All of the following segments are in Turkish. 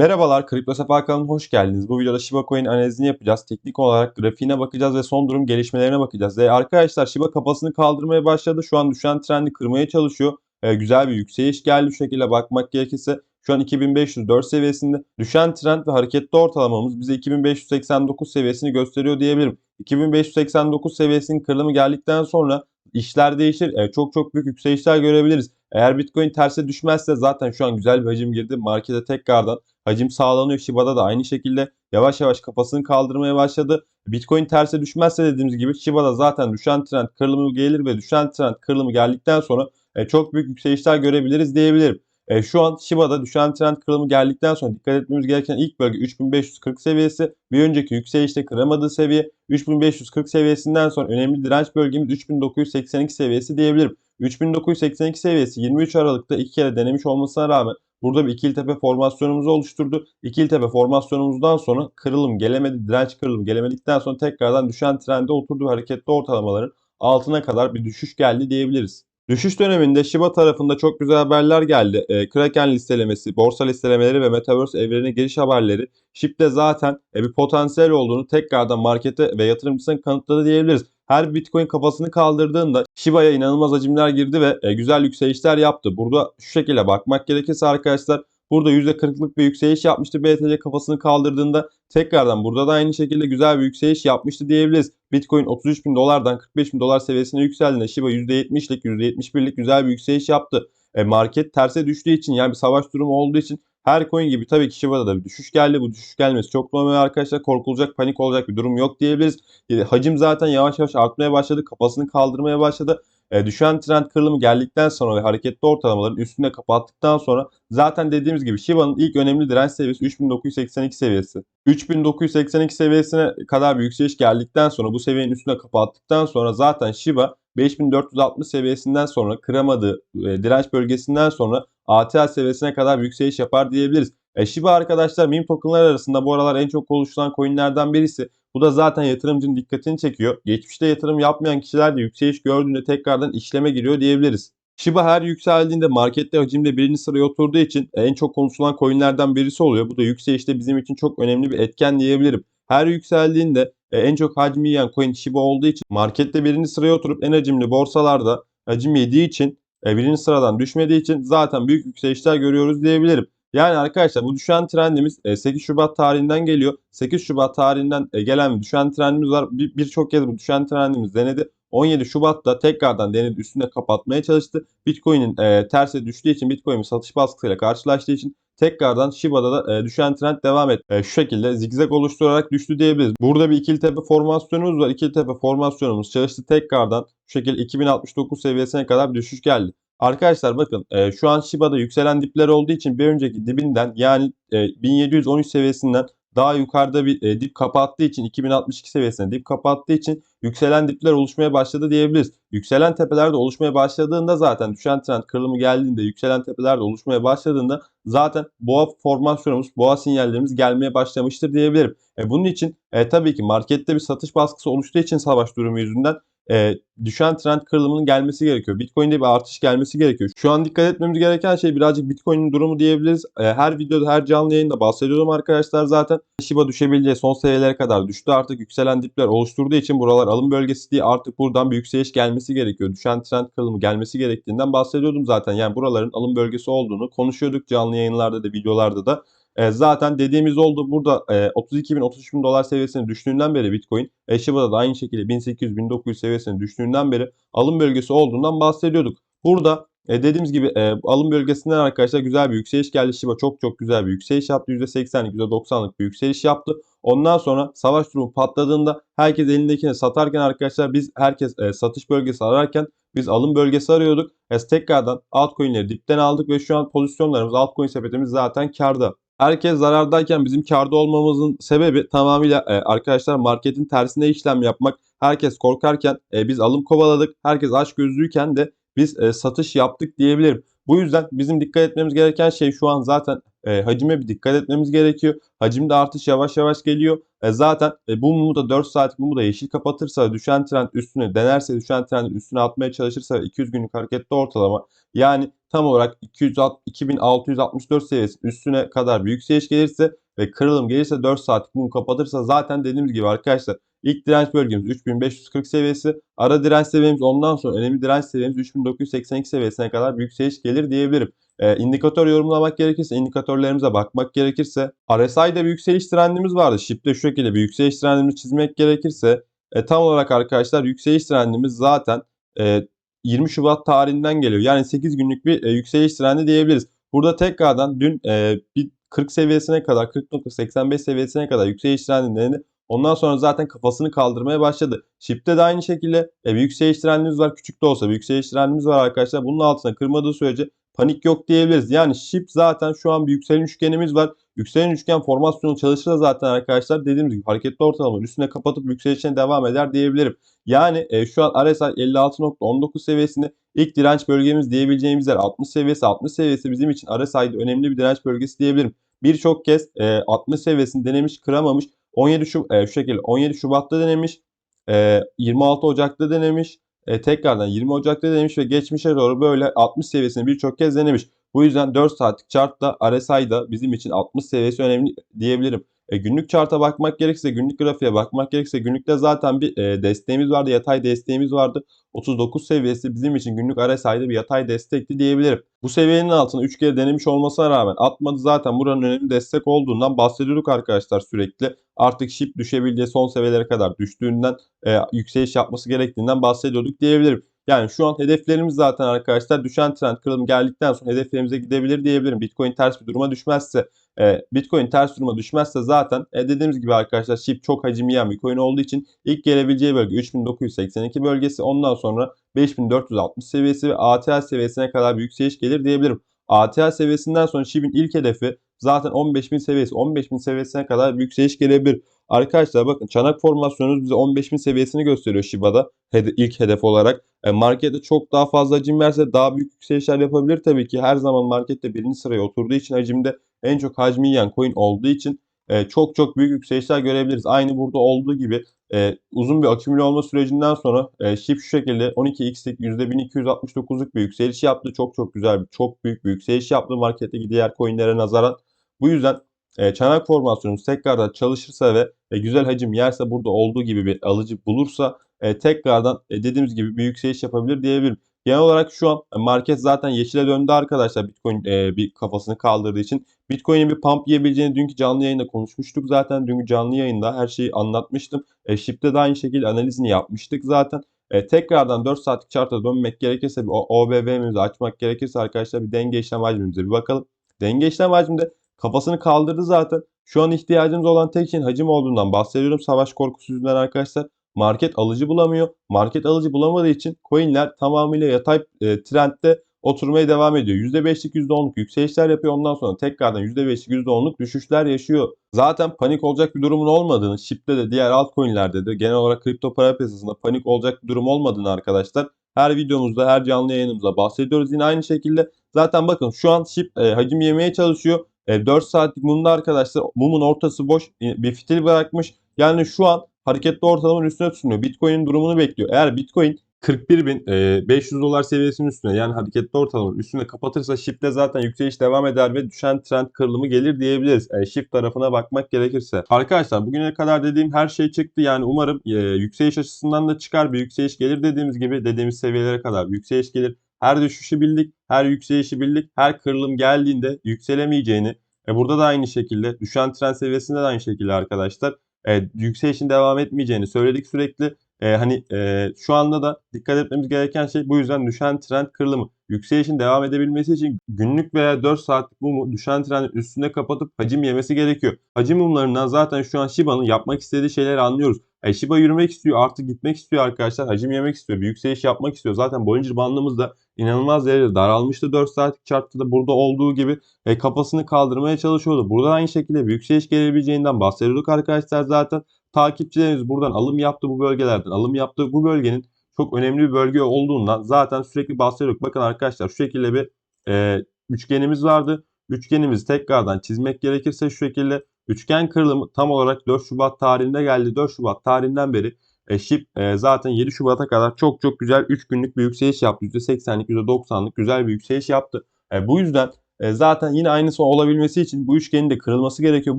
Merhabalar, Kripto Sefa kanalına hoş geldiniz. Bu videoda Shiba Coin analizini yapacağız. Teknik olarak grafiğine bakacağız ve son durum gelişmelerine bakacağız. Ve arkadaşlar Shiba kafasını kaldırmaya başladı. Şu an düşen trendi kırmaya çalışıyor. Ee, güzel bir yükseliş geldi şu şekilde bakmak gerekirse. Şu an 2504 seviyesinde. Düşen trend ve hareketli ortalamamız bize 2589 seviyesini gösteriyor diyebilirim. 2589 seviyesinin kırılımı geldikten sonra işler değişir. Ee, çok çok büyük yükselişler görebiliriz. Eğer Bitcoin terse düşmezse zaten şu an güzel bir hacim girdi. Markete tekrardan hacim sağlanıyor. Shiba'da da aynı şekilde yavaş yavaş kafasını kaldırmaya başladı. Bitcoin terse düşmezse dediğimiz gibi Shiba'da zaten düşen trend kırılımı gelir ve düşen trend kırılımı geldikten sonra e, çok büyük yükselişler görebiliriz diyebilirim. E, şu an Shiba'da düşen trend kırılımı geldikten sonra dikkat etmemiz gereken ilk bölge 3540 seviyesi. Bir önceki yükselişte kıramadığı seviye 3540 seviyesinden sonra önemli direnç bölgemiz 3982 seviyesi diyebilirim. 3982 seviyesi 23 Aralık'ta iki kere denemiş olmasına rağmen burada bir ikili tepe formasyonumuzu oluşturdu. İkili tepe formasyonumuzdan sonra kırılım gelemedi, direnç kırılım gelemedikten sonra tekrardan düşen trende oturdu hareketli ortalamaların altına kadar bir düşüş geldi diyebiliriz. Düşüş döneminde Shiba tarafında çok güzel haberler geldi. E, Kraken listelemesi, borsa listelemeleri ve Metaverse evrenine giriş haberleri SHIB'de zaten e, bir potansiyel olduğunu tekrardan markete ve yatırımcısına kanıtladı diyebiliriz. Her Bitcoin kafasını kaldırdığında Shiba'ya inanılmaz hacimler girdi ve e, güzel yükselişler yaptı. Burada şu şekilde bakmak gerekirse arkadaşlar burada %40'lık bir yükseliş yapmıştı BTC kafasını kaldırdığında. Tekrardan burada da aynı şekilde güzel bir yükseliş yapmıştı diyebiliriz. Bitcoin 33 bin dolardan 45 bin dolar seviyesine yükseldiğinde Shiba %70'lik %71'lik güzel bir yükseliş yaptı. E, market terse düştüğü için yani bir savaş durumu olduğu için her coin gibi tabii ki Shiba'da da bir düşüş geldi. Bu düşüş gelmesi çok normal arkadaşlar. Korkulacak, panik olacak bir durum yok diyebiliriz. E, hacim zaten yavaş yavaş artmaya başladı. Kafasını kaldırmaya başladı. E, düşen trend kırılımı geldikten sonra ve hareketli ortalamaların üstünde kapattıktan sonra zaten dediğimiz gibi Shiba'nın ilk önemli direnç seviyesi 3982 seviyesi. 3982 seviyesine kadar bir yükseliş geldikten sonra bu seviyenin üstüne kapattıktan sonra zaten Shiba 5460 seviyesinden sonra kıramadığı e, direnç bölgesinden sonra ATH seviyesine kadar bir yükseliş yapar diyebiliriz. E, Shiba arkadaşlar meme tokenlar arasında bu aralar en çok konuşulan coinlerden birisi. Bu da zaten yatırımcının dikkatini çekiyor. Geçmişte yatırım yapmayan kişiler de yükseliş gördüğünde tekrardan işleme giriyor diyebiliriz. Shiba her yükseldiğinde markette hacimde birinci sıraya oturduğu için en çok konuşulan coinlerden birisi oluyor. Bu da yükselişte bizim için çok önemli bir etken diyebilirim. Her yükseldiğinde en çok hacmi yiyen coin Shiba olduğu için markette birinci sıraya oturup en hacimli borsalarda hacim yediği için birinci sıradan düşmediği için zaten büyük yükselişler görüyoruz diyebilirim. Yani arkadaşlar bu düşen trendimiz 8 Şubat tarihinden geliyor. 8 Şubat tarihinden gelen bir düşen trendimiz var. Birçok bir kez bu düşen trendimiz denedi. 17 Şubat'ta tekrardan denedi üstüne kapatmaya çalıştı. Bitcoin'in e, terse düştüğü için Bitcoin'in satış baskısıyla karşılaştığı için tekrardan Shiba'da da e, düşen trend devam etti. E, şu şekilde zigzag oluşturarak düştü diyebiliriz. Burada bir ikili tepe formasyonumuz var. İkili tepe formasyonumuz çalıştı tekrardan şu şekilde 2069 seviyesine kadar bir düşüş geldi. Arkadaşlar bakın e, şu an Shiba'da yükselen dipler olduğu için bir önceki dibinden yani e, 1713 seviyesinden daha yukarıda bir e, dip kapattığı için 2062 seviyesinde dip kapattığı için yükselen dipler oluşmaya başladı diyebiliriz. Yükselen tepeler de oluşmaya başladığında zaten düşen trend kırılımı geldiğinde yükselen tepeler de oluşmaya başladığında zaten boğa formasyonumuz, boğa sinyallerimiz gelmeye başlamıştır diyebilirim. E, bunun için e, tabii ki markette bir satış baskısı oluştuğu için savaş durumu yüzünden e, düşen trend kırılımının gelmesi gerekiyor. Bitcoin'de bir artış gelmesi gerekiyor. Şu an dikkat etmemiz gereken şey birazcık Bitcoin'in durumu diyebiliriz. E, her videoda, her canlı yayında bahsediyorum arkadaşlar zaten. Shiba düşebileceği son seviyelere kadar düştü. Artık yükselen dipler oluşturduğu için buralar alım bölgesi diye artık buradan bir yükseliş gelmesi gerekiyor. Düşen trend kırılımı gelmesi gerektiğinden bahsediyordum zaten. Yani buraların alım bölgesi olduğunu konuşuyorduk canlı yayınlarda da videolarda da. E, zaten dediğimiz oldu. Burada e, 32 bin 33 bin dolar seviyesine düştüğünden beri Bitcoin. E, Shiba'da da aynı şekilde 1800-1900 seviyesine düştüğünden beri alım bölgesi olduğundan bahsediyorduk. Burada e, dediğimiz gibi e, alım bölgesinden arkadaşlar güzel bir yükseliş geldi. Shiba çok çok güzel bir yükseliş yaptı. %80'lik %90'lık bir yükseliş yaptı. Ondan sonra savaş durumu patladığında herkes elindekini satarken arkadaşlar biz herkes e, satış bölgesi ararken biz alım bölgesi arıyorduk. E, tekrardan altcoin'leri dipten aldık ve şu an pozisyonlarımız altcoin sepetimiz zaten karda. Herkes zarardayken bizim karda olmamızın sebebi tamamıyla e, arkadaşlar marketin tersine işlem yapmak. Herkes korkarken e, biz alım kovaladık. Herkes aç gözlüyken de biz e, satış yaptık diyebilirim. Bu yüzden bizim dikkat etmemiz gereken şey şu an zaten e, hacime bir dikkat etmemiz gerekiyor. Hacimde artış yavaş yavaş geliyor. E, zaten e, bu mumu da 4 saatlik mumu da yeşil kapatırsa düşen trend üstüne denerse düşen trendin üstüne atmaya çalışırsa 200 günlük harekette ortalama yani tam olarak 200, 2664 seviyesinin üstüne kadar bir yükseliş gelirse ve kırılım gelirse 4 saatlik mum kapatırsa zaten dediğimiz gibi arkadaşlar ilk direnç bölgemiz 3540 seviyesi. Ara direnç seviyemiz ondan sonra önemli direnç seviyemiz 3982 seviyesine kadar bir yükseliş gelir diyebilirim. E, indikatör yorumlamak gerekirse, indikatörlerimize bakmak gerekirse RSI'de bir yükseliş trendimiz vardı. SHIB'de şu şekilde bir yükseliş trendimizi çizmek gerekirse e, tam olarak arkadaşlar yükseliş trendimiz zaten e, 20 Şubat tarihinden geliyor. Yani 8 günlük bir e, yükseliş trendi diyebiliriz. Burada tekrardan dün e, bir 40 seviyesine kadar 40.85 seviyesine kadar yükseliş trendini ondan sonra zaten kafasını kaldırmaya başladı. SHIB'de de aynı şekilde e, bir yükseliş trendimiz var. Küçük de olsa bir yükseliş trendimiz var arkadaşlar. Bunun altına kırmadığı sürece panik yok diyebiliriz. Yani SHIB zaten şu an bir yükselen üçgenimiz var. Yükselen üçgen formasyonu çalışırsa zaten arkadaşlar dediğimiz gibi hareketli ortalamanın üstüne kapatıp yükselişine devam eder diyebilirim. Yani e, şu an RSI 56.19 seviyesinde ilk direnç bölgemiz diyebileceğimiz yer 60 seviyesi. 60 seviyesi bizim için RSI'de önemli bir direnç bölgesi diyebilirim. Birçok kez e, 60 seviyesini denemiş kıramamış. 17 şu, e, şu şekilde 17 Şubat'ta denemiş. E, 26 Ocak'ta denemiş. E, tekrardan 20 Ocak'ta denemiş ve geçmişe doğru böyle 60 seviyesini birçok kez denemiş. Bu yüzden 4 saatlik chartta RSI'da bizim için 60 seviyesi önemli diyebilirim. E, günlük charta bakmak gerekirse, günlük grafiğe bakmak gerekirse günlükte zaten bir e, desteğimiz vardı, yatay desteğimiz vardı. 39 seviyesi bizim için günlük RSI'de bir yatay destekti diyebilirim. Bu seviyenin altına 3 kere denemiş olmasına rağmen atmadı zaten buranın önemli destek olduğundan bahsediyorduk arkadaşlar sürekli. Artık şip düşebildiği son seviyelere kadar düştüğünden e, yükseliş yapması gerektiğinden bahsediyorduk diyebilirim. Yani şu an hedeflerimiz zaten arkadaşlar düşen trend kırılım geldikten sonra hedeflerimize gidebilir diyebilirim. Bitcoin ters bir duruma düşmezse e, Bitcoin ters duruma düşmezse zaten e, dediğimiz gibi arkadaşlar SHIB çok hacim yiyen bir coin olduğu için ilk gelebileceği bölge 3982 bölgesi ondan sonra 5460 seviyesi ve ATL seviyesine kadar bir yükseliş gelir diyebilirim. ATL seviyesinden sonra SHIB'in ilk hedefi zaten 15.000 seviyesi. 15.000 seviyesine kadar bir yükseliş gelebilir. Arkadaşlar bakın çanak formasyonumuz bize 15.000 seviyesini gösteriyor Shiba'da hede ilk hedef olarak. E, markette çok daha fazla hacim verse daha büyük yükselişler yapabilir tabii ki. Her zaman markette birinci sıraya oturduğu için hacimde en çok hacmi yiyen coin olduğu için e, çok çok büyük yükselişler görebiliriz. Aynı burada olduğu gibi e, uzun bir akümüle olma sürecinden sonra e, SHIB şu şekilde 12x'lik %1269'luk bir yükseliş yaptı. Çok çok güzel, çok büyük bir yükseliş yaptı marketteki diğer coinlere nazaran. Bu yüzden e, çanak formasyonumuz tekrardan çalışırsa ve e, güzel hacim yerse burada olduğu gibi bir alıcı bulursa e, tekrardan e, dediğimiz gibi bir yükseliş yapabilir diyebilirim. Genel olarak şu an market zaten yeşile döndü arkadaşlar Bitcoin e, bir kafasını kaldırdığı için. Bitcoin'in bir pump yiyebileceğini dünkü canlı yayında konuşmuştuk zaten. Dünkü canlı yayında her şeyi anlatmıştım. E, Ship'te de aynı şekilde analizini yapmıştık zaten. E, tekrardan 4 saatlik charta dönmek gerekirse bir OBV'mizi açmak gerekirse arkadaşlar bir denge işlem hacmimize bir bakalım. Denge işlem hacminde kafasını kaldırdı zaten. Şu an ihtiyacımız olan tek şeyin hacim olduğundan bahsediyorum. Savaş korkusu yüzünden arkadaşlar. Market alıcı bulamıyor. Market alıcı bulamadığı için coinler tamamıyla yatay e, trendde oturmaya devam ediyor. %5'lik %10'luk yükselişler yapıyor. Ondan sonra tekrardan %5'lik %10'luk düşüşler yaşıyor. Zaten panik olacak bir durumun olmadığını, SHIB'de de diğer altcoin'lerde de genel olarak kripto para piyasasında panik olacak bir durum olmadığını arkadaşlar her videomuzda, her canlı yayınımızda bahsediyoruz. Yine aynı şekilde zaten bakın şu an SHIB e, hacim yemeye çalışıyor. E, 4 saatlik mumda arkadaşlar mumun ortası boş bir fitil bırakmış. Yani şu an hareketli ortalamanın üstüne tutunuyor. Bitcoin'in durumunu bekliyor. Eğer Bitcoin 41.500 e, dolar seviyesinin üstüne yani hareketli ortalamanın üstüne kapatırsa Shift'te zaten yükseliş devam eder ve düşen trend kırılımı gelir diyebiliriz. E, Shift tarafına bakmak gerekirse. Arkadaşlar bugüne kadar dediğim her şey çıktı. Yani umarım e, yükseliş açısından da çıkar bir yükseliş gelir dediğimiz gibi dediğimiz seviyelere kadar yükseliş gelir. Her düşüşü bildik, her yükselişi bildik. Her kırılım geldiğinde yükselemeyeceğini, e, burada da aynı şekilde düşen trend seviyesinde de aynı şekilde arkadaşlar e, yükselişin devam etmeyeceğini söyledik sürekli. E, hani e, şu anda da dikkat etmemiz gereken şey bu yüzden düşen trend kırılımı. Yükselişin devam edebilmesi için günlük veya 4 saatlik mumu düşen trendin üstüne kapatıp hacim yemesi gerekiyor. Hacim mumlarından zaten şu an Shiba'nın yapmak istediği şeyleri anlıyoruz. E, Shiba yürümek istiyor, artık gitmek istiyor arkadaşlar. Hacim yemek istiyor, bir yükseliş yapmak istiyor. Zaten Bollinger bandımız da inanılmaz derecede daralmıştı 4 saatlik chartta da burada olduğu gibi e, kafasını kaldırmaya çalışıyordu. Burada aynı şekilde bir yükseliş gelebileceğinden bahsediyorduk arkadaşlar zaten. Takipçilerimiz buradan alım yaptı bu bölgelerden. Alım yaptı bu bölgenin çok önemli bir bölge olduğundan zaten sürekli bahsediyorduk. Bakın arkadaşlar şu şekilde bir e, üçgenimiz vardı. üçgenimizi tekrardan çizmek gerekirse şu şekilde üçgen kırılımı tam olarak 4 Şubat tarihinde geldi. 4 Şubat tarihinden beri e, e, zaten 7 Şubat'a kadar çok çok güzel 3 günlük bir yükseliş yaptı. %80'lik %90'lık güzel bir yükseliş yaptı. E, bu yüzden e, zaten yine aynısı olabilmesi için bu üçgenin de kırılması gerekiyor.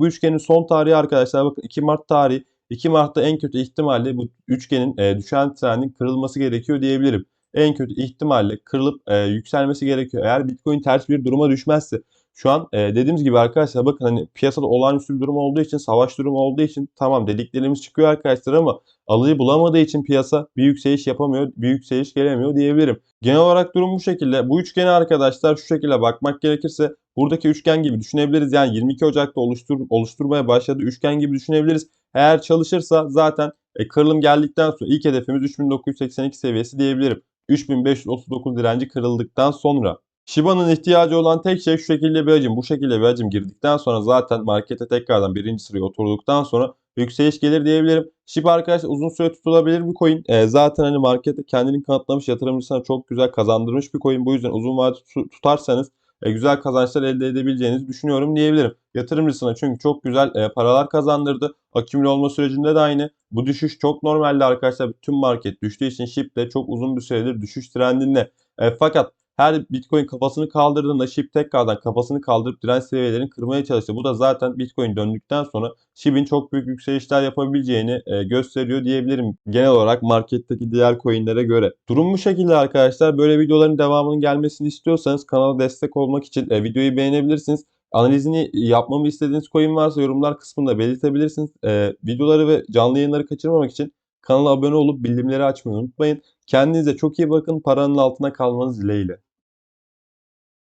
Bu üçgenin son tarihi arkadaşlar bakın 2 Mart tarihi. 2 Mart'ta en kötü ihtimalle bu üçgenin e, düşen trendin kırılması gerekiyor diyebilirim. En kötü ihtimalle kırılıp e, yükselmesi gerekiyor. Eğer Bitcoin ters bir duruma düşmezse şu an e, dediğimiz gibi arkadaşlar bakın hani piyasada olağanüstü bir durum olduğu için, savaş durumu olduğu için tamam dediklerimiz çıkıyor arkadaşlar ama alıcı bulamadığı için piyasa bir yükseliş yapamıyor, bir yükseliş gelemiyor diyebilirim. Genel olarak durum bu şekilde. Bu üçgeni arkadaşlar şu şekilde bakmak gerekirse buradaki üçgen gibi düşünebiliriz. Yani 22 Ocak'ta oluştur, oluşturmaya başladığı üçgen gibi düşünebiliriz. Eğer çalışırsa zaten e, kırılım geldikten sonra ilk hedefimiz 3982 seviyesi diyebilirim. 3539 direnci kırıldıktan sonra. Shiba'nın ihtiyacı olan tek şey şu şekilde bir hacim. Bu şekilde bir hacim girdikten sonra zaten markete tekrardan birinci sıraya oturduktan sonra yükseliş gelir diyebilirim. Shiba arkadaşlar uzun süre tutulabilir bir coin. E, zaten hani markette kendini kanıtlamış yatırımcısına çok güzel kazandırmış bir coin. Bu yüzden uzun vade tutarsanız güzel kazançlar elde edebileceğinizi düşünüyorum diyebilirim. Yatırımcısına çünkü çok güzel e, paralar kazandırdı. Akümüle olma sürecinde de aynı. Bu düşüş çok normaldi arkadaşlar. Tüm market düştüğü için SHIB de çok uzun bir süredir düşüş trendinde. E, fakat her Bitcoin kafasını kaldırdığında SHIB tekrardan kafasını kaldırıp direnç seviyelerini kırmaya çalıştı. Bu da zaten Bitcoin döndükten sonra SHIB'in çok büyük yükselişler yapabileceğini e, gösteriyor diyebilirim. Genel olarak marketteki diğer coinlere göre. Durum bu şekilde arkadaşlar. Böyle videoların devamının gelmesini istiyorsanız kanala destek olmak için e, videoyu beğenebilirsiniz. Analizini yapmamı istediğiniz coin varsa yorumlar kısmında belirtebilirsiniz. E, videoları ve canlı yayınları kaçırmamak için kanala abone olup bildirimleri açmayı unutmayın. Kendinize çok iyi bakın. Paranın altına kalmanız dileğiyle.